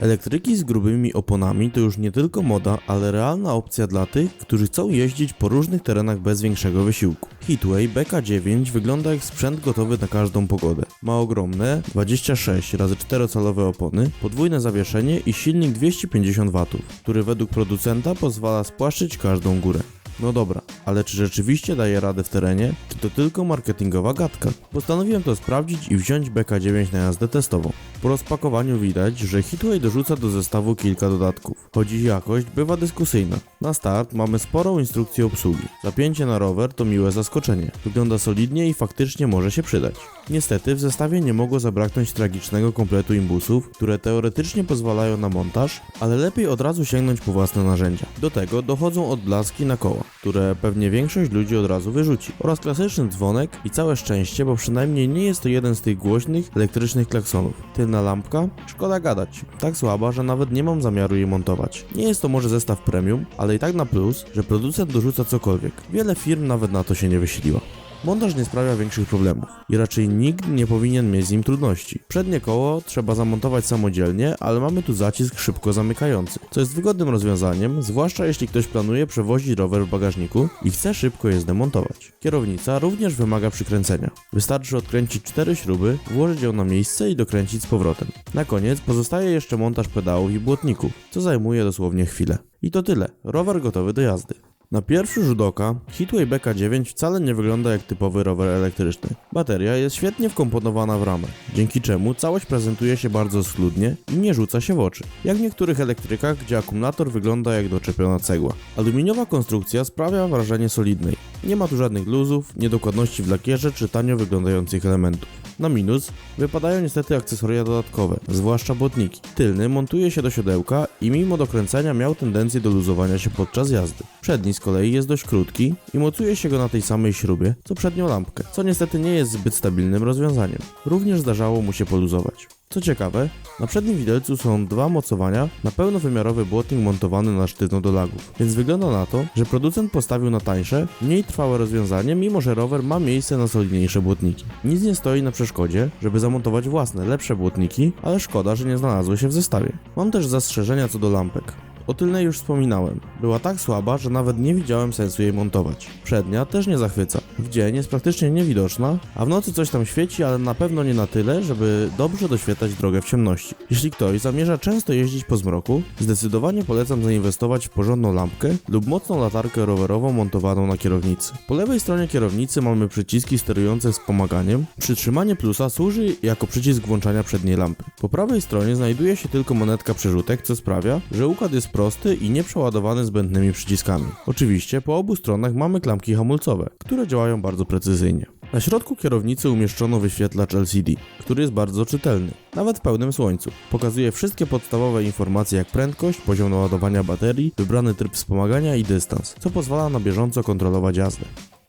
Elektryki z grubymi oponami to już nie tylko moda, ale realna opcja dla tych, którzy chcą jeździć po różnych terenach bez większego wysiłku. Heatway BK9 wygląda jak sprzęt gotowy na każdą pogodę. Ma ogromne 26 x 4 calowe opony, podwójne zawieszenie i silnik 250 W, który według producenta pozwala spłaszczyć każdą górę. No dobra, ale czy rzeczywiście daje radę w terenie, czy to tylko marketingowa gadka? Postanowiłem to sprawdzić i wziąć BK9 na jazdę testową. Po rozpakowaniu widać, że Hitway dorzuca do zestawu kilka dodatków, choć ich jakość bywa dyskusyjna. Na start mamy sporą instrukcję obsługi. Zapięcie na rower to miłe zaskoczenie. Wygląda solidnie i faktycznie może się przydać. Niestety w zestawie nie mogło zabraknąć tragicznego kompletu imbusów, które teoretycznie pozwalają na montaż, ale lepiej od razu sięgnąć po własne narzędzia. Do tego dochodzą odblaski na koła, które pewnie większość ludzi od razu wyrzuci, oraz klasyczny dzwonek i całe szczęście, bo przynajmniej nie jest to jeden z tych głośnych elektrycznych klaksonów. Tylna lampka? Szkoda gadać. Tak słaba, że nawet nie mam zamiaru jej montować. Nie jest to może zestaw premium, ale i tak na plus, że producent dorzuca cokolwiek. Wiele firm nawet na to się nie wysiliła. Montaż nie sprawia większych problemów i raczej nikt nie powinien mieć z nim trudności. Przednie koło trzeba zamontować samodzielnie, ale mamy tu zacisk szybko zamykający, co jest wygodnym rozwiązaniem, zwłaszcza jeśli ktoś planuje przewozić rower w bagażniku i chce szybko je zdemontować. Kierownica również wymaga przykręcenia. Wystarczy odkręcić cztery śruby, włożyć ją na miejsce i dokręcić z powrotem. Na koniec pozostaje jeszcze montaż pedałów i błotników, co zajmuje dosłownie chwilę. I to tyle. Rower gotowy do jazdy. Na pierwszy rzut oka Hitway BK9 wcale nie wygląda jak typowy rower elektryczny. Bateria jest świetnie wkomponowana w ramę, dzięki czemu całość prezentuje się bardzo schludnie i nie rzuca się w oczy. Jak w niektórych elektrykach, gdzie akumulator wygląda jak doczepiona cegła. Aluminiowa konstrukcja sprawia wrażenie solidnej. Nie ma tu żadnych luzów, niedokładności w lakierze czy tanio wyglądających elementów. Na minus wypadają niestety akcesoria dodatkowe, zwłaszcza błotniki. Tylny montuje się do siodełka i mimo dokręcenia miał tendencję do luzowania się podczas jazdy. Przedni z kolei jest dość krótki i mocuje się go na tej samej śrubie, co przednią lampkę, co niestety nie jest zbyt stabilnym rozwiązaniem. Również zdarzało mu się poluzować. Co ciekawe, na przednim widelcu są dwa mocowania na pełnowymiarowy błotnik montowany na sztywno do lagów, więc wygląda na to, że producent postawił na tańsze, mniej trwałe rozwiązanie, mimo że rower ma miejsce na solidniejsze błotniki. Nic nie stoi na przeszkodzie, żeby zamontować własne, lepsze błotniki, ale szkoda, że nie znalazły się w zestawie. Mam też zastrzeżenia co do lampek. O tylnej już wspominałem. Była tak słaba, że nawet nie widziałem sensu jej montować. Przednia też nie zachwyca. W dzień jest praktycznie niewidoczna, a w nocy coś tam świeci, ale na pewno nie na tyle, żeby dobrze doświetlać drogę w ciemności. Jeśli ktoś zamierza często jeździć po zmroku, zdecydowanie polecam zainwestować w porządną lampkę lub mocną latarkę rowerową montowaną na kierownicy. Po lewej stronie kierownicy mamy przyciski sterujące wspomaganiem. Przytrzymanie plusa służy jako przycisk włączania przedniej lampy. Po prawej stronie znajduje się tylko monetka przerzutek, co sprawia, że układ jest prosty i nieprzeładowany zbędnymi przyciskami. Oczywiście po obu stronach mamy klamki hamulcowe, które działają bardzo precyzyjnie. Na środku kierownicy umieszczono wyświetlacz LCD, który jest bardzo czytelny, nawet w pełnym słońcu. Pokazuje wszystkie podstawowe informacje jak prędkość, poziom naładowania baterii, wybrany tryb wspomagania i dystans, co pozwala na bieżąco kontrolować jazdę.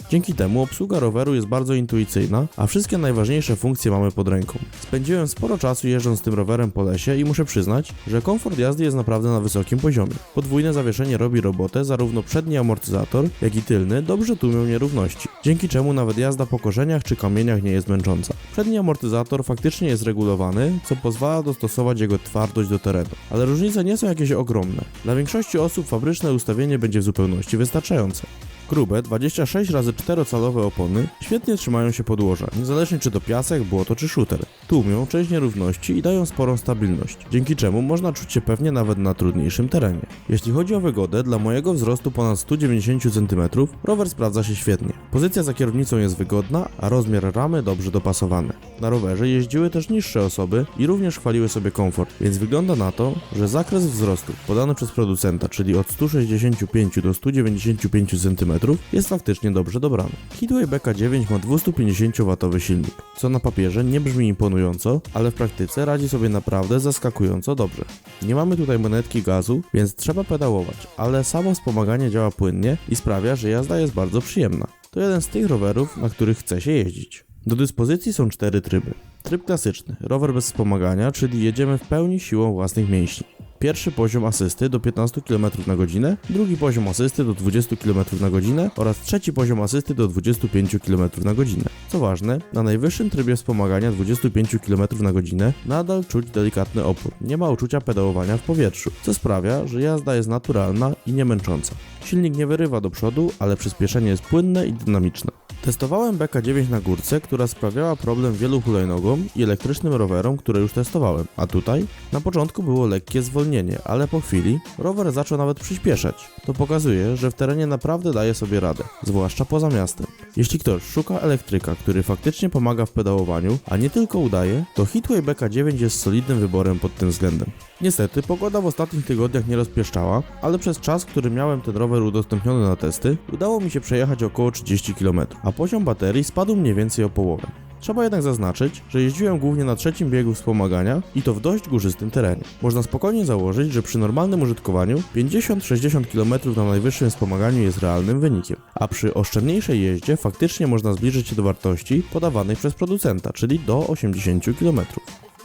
Dzięki temu obsługa roweru jest bardzo intuicyjna, a wszystkie najważniejsze funkcje mamy pod ręką. Spędziłem sporo czasu jeżdżąc tym rowerem po lesie i muszę przyznać, że komfort jazdy jest naprawdę na wysokim poziomie. Podwójne zawieszenie robi robotę, zarówno przedni amortyzator, jak i tylny dobrze tłumią nierówności, dzięki czemu nawet jazda po korzeniach czy kamieniach nie jest męcząca. Przedni amortyzator faktycznie jest regulowany, co pozwala dostosować jego twardość do terenu, ale różnice nie są jakieś ogromne. Dla większości osób fabryczne ustawienie będzie w zupełności wystarczające. Grube 26 razy 4 calowe opony świetnie trzymają się podłoża, niezależnie czy to piasek, błoto czy shooter. Tłumią część nierówności i dają sporą stabilność, dzięki czemu można czuć się pewnie nawet na trudniejszym terenie. Jeśli chodzi o wygodę, dla mojego wzrostu ponad 190 cm rower sprawdza się świetnie. Pozycja za kierownicą jest wygodna, a rozmiar ramy dobrze dopasowany. Na rowerze jeździły też niższe osoby i również chwaliły sobie komfort, więc wygląda na to, że zakres wzrostu podany przez producenta, czyli od 165 do 195 cm jest faktycznie dobrze dobrany. Hitway BK9 ma 250W silnik, co na papierze nie brzmi imponująco, ale w praktyce radzi sobie naprawdę zaskakująco dobrze. Nie mamy tutaj monetki gazu, więc trzeba pedałować, ale samo wspomaganie działa płynnie i sprawia, że jazda jest bardzo przyjemna. To jeden z tych rowerów, na których chce się jeździć. Do dyspozycji są cztery tryby. Tryb klasyczny, rower bez wspomagania, czyli jedziemy w pełni siłą własnych mięśni. Pierwszy poziom asysty do 15 km na godzinę, drugi poziom asysty do 20 km na godzinę oraz trzeci poziom asysty do 25 km na godzinę. Co ważne, na najwyższym trybie wspomagania 25 km na godzinę nadal czuć delikatny opór. Nie ma uczucia pedałowania w powietrzu, co sprawia, że jazda jest naturalna i nie męcząca. Silnik nie wyrywa do przodu, ale przyspieszenie jest płynne i dynamiczne. Testowałem BK9 na górce, która sprawiała problem wielu hulajnogom i elektrycznym rowerom, które już testowałem, a tutaj na początku było lekkie zwolnienie, ale po chwili rower zaczął nawet przyspieszać. To pokazuje, że w terenie naprawdę daje sobie radę, zwłaszcza poza miastem. Jeśli ktoś szuka elektryka, który faktycznie pomaga w pedałowaniu, a nie tylko udaje, to Hitway BK9 jest solidnym wyborem pod tym względem. Niestety, pogoda w ostatnich tygodniach nie rozpieszczała, ale przez czas, który miałem ten rower udostępniony na testy, udało mi się przejechać około 30 km, a poziom baterii spadł mniej więcej o połowę. Trzeba jednak zaznaczyć, że jeździłem głównie na trzecim biegu wspomagania i to w dość górzystym terenie. Można spokojnie założyć, że przy normalnym użytkowaniu 50-60 km na najwyższym wspomaganiu jest realnym wynikiem, a przy oszczędniejszej jeździe faktycznie można zbliżyć się do wartości podawanych przez producenta, czyli do 80 km.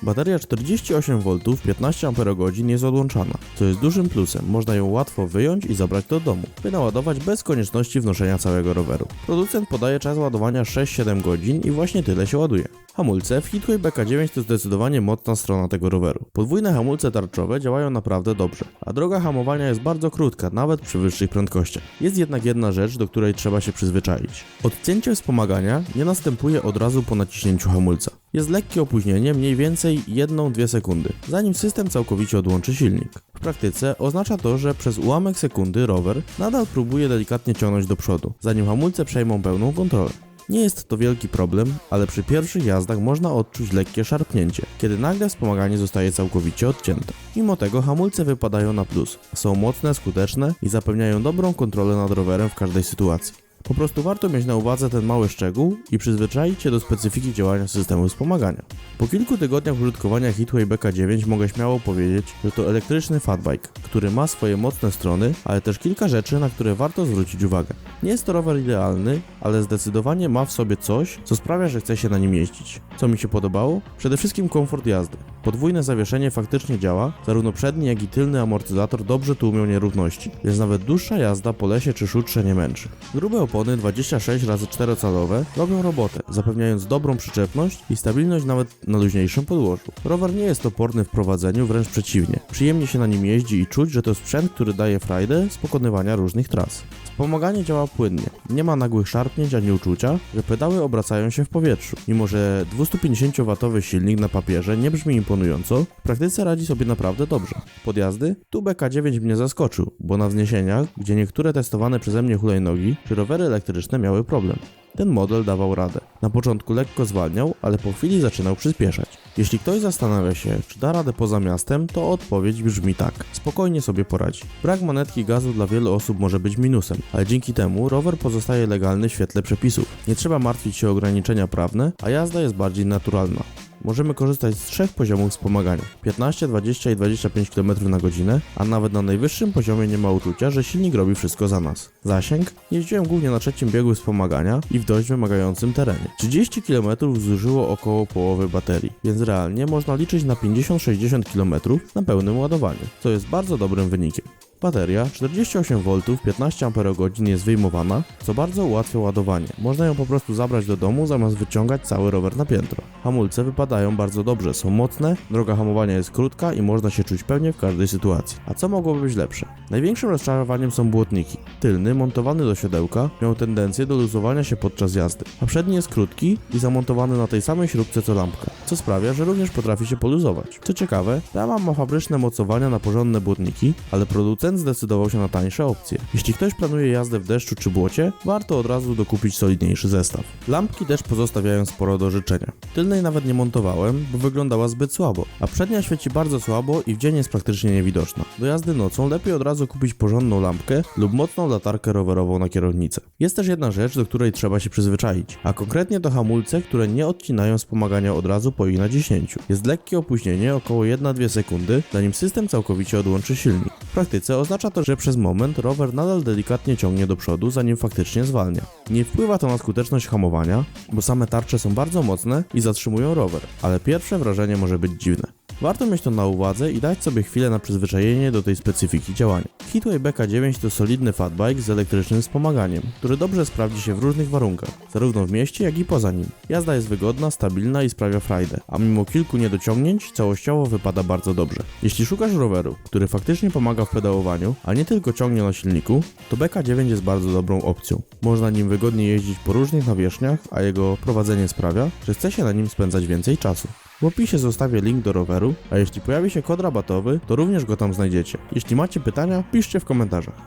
Bateria 48V 15 Ah jest odłączana, co jest dużym plusem. Można ją łatwo wyjąć i zabrać do domu, by naładować bez konieczności wnoszenia całego roweru. Producent podaje czas ładowania 6-7 godzin i właśnie tyle się ładuje. Hamulce w Hitway BK9 to zdecydowanie mocna strona tego roweru. Podwójne hamulce tarczowe działają naprawdę dobrze, a droga hamowania jest bardzo krótka, nawet przy wyższych prędkościach. Jest jednak jedna rzecz, do której trzeba się przyzwyczaić. Odcięcie wspomagania nie następuje od razu po naciśnięciu hamulca. Jest lekkie opóźnienie, mniej więcej 1-2 sekundy, zanim system całkowicie odłączy silnik. W praktyce oznacza to, że przez ułamek sekundy rower nadal próbuje delikatnie ciągnąć do przodu, zanim hamulce przejmą pełną kontrolę. Nie jest to wielki problem, ale przy pierwszych jazdach można odczuć lekkie szarpnięcie, kiedy nagle wspomaganie zostaje całkowicie odcięte. Mimo tego hamulce wypadają na plus. Są mocne, skuteczne i zapewniają dobrą kontrolę nad rowerem w każdej sytuacji. Po prostu warto mieć na uwadze ten mały szczegół i przyzwyczaić się do specyfiki działania systemu wspomagania. Po kilku tygodniach użytkowania Hitway BK9 mogę śmiało powiedzieć, że to elektryczny fatbike, który ma swoje mocne strony, ale też kilka rzeczy, na które warto zwrócić uwagę. Nie jest to rower idealny, ale zdecydowanie ma w sobie coś, co sprawia, że chce się na nim jeździć. Co mi się podobało? Przede wszystkim komfort jazdy. Podwójne zawieszenie faktycznie działa, zarówno przedni jak i tylny amortyzator dobrze tłumią nierówności, więc nawet dłuższa jazda po lesie czy szutrze nie męczy. Grube opony 26 x 4 calowe robią robotę, zapewniając dobrą przyczepność i stabilność nawet na luźniejszym podłożu. Rower nie jest oporny w prowadzeniu, wręcz przeciwnie. Przyjemnie się na nim jeździ i czuć, że to sprzęt, który daje frajdę z pokonywania różnych tras. Wspomaganie działa płynnie, nie ma nagłych szarpnięć ani uczucia, że pedały obracają się w powietrzu. Mimo, że 250W silnik na papierze nie brzmi imponująco, w praktyce radzi sobie naprawdę dobrze. Podjazdy? Tu BK9 mnie zaskoczył, bo na wzniesieniach, gdzie niektóre testowane przeze mnie hulajnogi czy rowery elektryczne miały problem. Ten model dawał radę. Na początku lekko zwalniał, ale po chwili zaczynał przyspieszać. Jeśli ktoś zastanawia się, czy da radę poza miastem, to odpowiedź brzmi tak. Spokojnie sobie poradzi. Brak monetki gazu dla wielu osób może być minusem, ale dzięki temu rower pozostaje legalny w świetle przepisów. Nie trzeba martwić się o ograniczenia prawne, a jazda jest bardziej naturalna możemy korzystać z trzech poziomów wspomagania 15, 20 i 25 km na godzinę, a nawet na najwyższym poziomie nie ma uczucia, że silnik robi wszystko za nas. Zasięg? Jeździłem głównie na trzecim biegu wspomagania i w dość wymagającym terenie. 30 km zużyło około połowy baterii, więc realnie można liczyć na 50-60 km na pełnym ładowaniu, co jest bardzo dobrym wynikiem. Bateria 48V 15 Ah jest wyjmowana, co bardzo ułatwia ładowanie. Można ją po prostu zabrać do domu zamiast wyciągać cały rower na piętro. Hamulce wypadają bardzo dobrze, są mocne, droga hamowania jest krótka i można się czuć pewnie w każdej sytuacji. A co mogłoby być lepsze? Największym rozczarowaniem są błotniki. Tylny, montowany do siodełka, miał tendencję do luzowania się podczas jazdy, a przedni jest krótki i zamontowany na tej samej śrubce co lampka, co sprawia, że również potrafi się poluzować. Co ciekawe, Rama ma fabryczne mocowania na porządne błotniki, ale producent zdecydował się na tańsze opcje. Jeśli ktoś planuje jazdę w deszczu czy błocie, warto od razu dokupić solidniejszy zestaw. Lampki też pozostawiają sporo do życzenia. Tylnej nawet nie montowałem, bo wyglądała zbyt słabo, a przednia świeci bardzo słabo i w dzień jest praktycznie niewidoczna. Do jazdy nocą lepiej od razu kupić porządną lampkę lub mocną latarkę rowerową na kierownicę. Jest też jedna rzecz, do której trzeba się przyzwyczaić, a konkretnie to hamulce, które nie odcinają wspomagania od razu po ich naciśnięciu. Jest lekkie opóźnienie, około 1-2 sekundy, zanim system całkowicie odłączy silnik. W praktyce oznacza to, że przez moment rower nadal delikatnie ciągnie do przodu, zanim faktycznie zwalnia. Nie wpływa to na skuteczność hamowania, bo same tarcze są bardzo mocne i zatrzymują rower, ale pierwsze wrażenie może być dziwne. Warto mieć to na uwadze i dać sobie chwilę na przyzwyczajenie do tej specyfiki działania. Hitway BK9 to solidny fatbike z elektrycznym wspomaganiem, który dobrze sprawdzi się w różnych warunkach, zarówno w mieście, jak i poza nim. Jazda jest wygodna, stabilna i sprawia frajdę, a mimo kilku niedociągnięć całościowo wypada bardzo dobrze. Jeśli szukasz roweru, który faktycznie pomaga w pedałowaniu, a nie tylko ciągnie na silniku, to BK9 jest bardzo dobrą opcją. Można nim wygodnie jeździć po różnych nawierzchniach, a jego prowadzenie sprawia, że chce się na nim spędzać więcej czasu. W opisie zostawię link do roweru, a jeśli pojawi się kod rabatowy, to również go tam znajdziecie. Jeśli macie pytania, piszcie w komentarzach.